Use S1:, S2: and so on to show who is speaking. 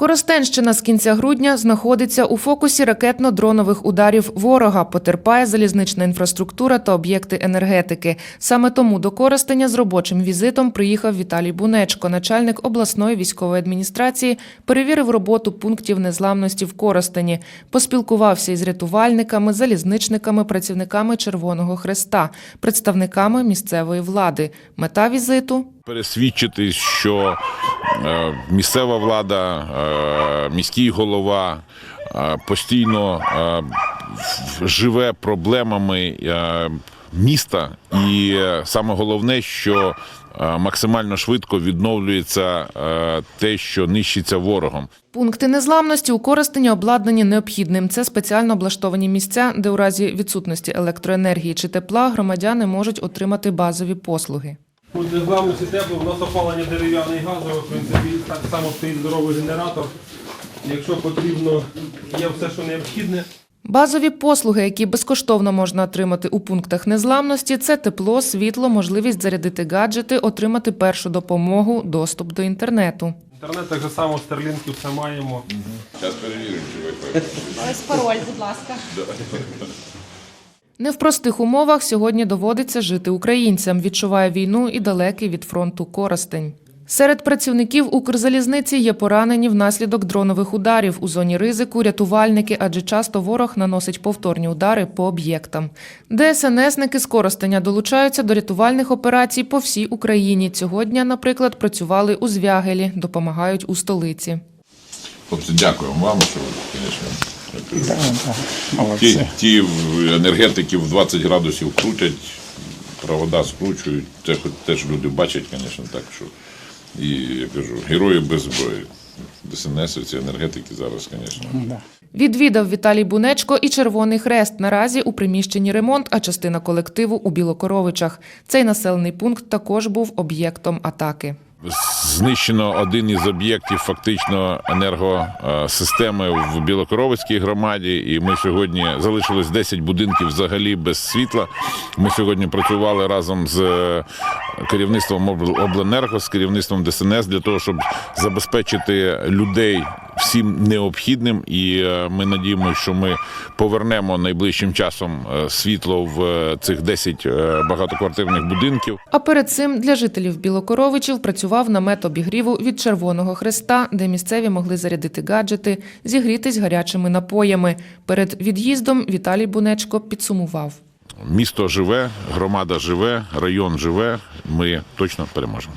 S1: Коростенщина з кінця грудня знаходиться у фокусі ракетно-дронових ударів ворога. Потерпає залізнична інфраструктура та об'єкти енергетики. Саме тому до Коростеня з робочим візитом приїхав Віталій Бунечко, начальник обласної військової адміністрації, перевірив роботу пунктів незламності в Коростені, поспілкувався із рятувальниками, залізничниками, працівниками Червоного Хреста, представниками місцевої влади. Мета візиту
S2: пересвідчитись, що місцева влада, е, міський голова е, постійно е, живе проблемами е, міста, і е, саме головне, що е, максимально швидко відновлюється е, те, що нищиться ворогом.
S1: Пункти незламності у Коростені обладнані необхідним. Це спеціально облаштовані місця, де у разі відсутності електроенергії чи тепла громадяни можуть отримати базові послуги.
S3: У незламності тепло, у нас опалення дерев'яне і газове, в принципі, так само стоїть здоровий генератор. Якщо потрібно, є все, що необхідне.
S1: Базові послуги, які безкоштовно можна отримати у пунктах незламності, це тепло, світло, можливість зарядити гаджети, отримати першу допомогу, доступ до інтернету.
S3: Інтернет так же само, старлінків все маємо.
S2: Зараз перевіримо, чи ви
S4: Ось пароль, будь ласка.
S1: Не в простих умовах сьогодні доводиться жити українцям, відчуває війну і далекий від фронту Коростень. Серед працівників Укрзалізниці є поранені внаслідок дронових ударів у зоні ризику, рятувальники, адже часто ворог наносить повторні удари по об'єктам. ДСНСники з Коростеня долучаються до рятувальних операцій по всій Україні. Цього наприклад, працювали у Звягелі, допомагають у столиці.
S2: Хлопці, дякуємо вам, що ви, звісно, ті,
S5: Молодці.
S2: ті енергетики в 20 градусів крутять, провода скручують. Це хоч теж люди бачать, звісно, так що. І я кажу, герої без зброї. ДСНС, ці енергетики зараз, звісно.
S5: Да.
S1: Відвідав Віталій Бунечко і Червоний Хрест. Наразі у приміщенні ремонт, а частина колективу у Білокоровичах. Цей населений пункт також був об'єктом атаки.
S2: Знищено один із об'єктів фактично енергосистеми в Білокоровицькій громаді. І ми сьогодні залишилось 10 будинків взагалі без світла. Ми сьогодні працювали разом з е, керівництвом обленерго, з керівництвом ДСНС для того, щоб забезпечити людей всім необхідним. І е, ми надіємося, що ми повернемо найближчим часом е, світло в е, цих 10 е, багатоквартирних будинків.
S1: А перед цим для жителів Білокоровичів працював намет обігріву від Червоного Хреста, де місцеві могли зарядити гаджети, зігрітись гарячими напоями. Перед від'їздом Віталій Бунечко підсумував.
S2: Місто живе, громада живе, район живе. Ми точно переможемо.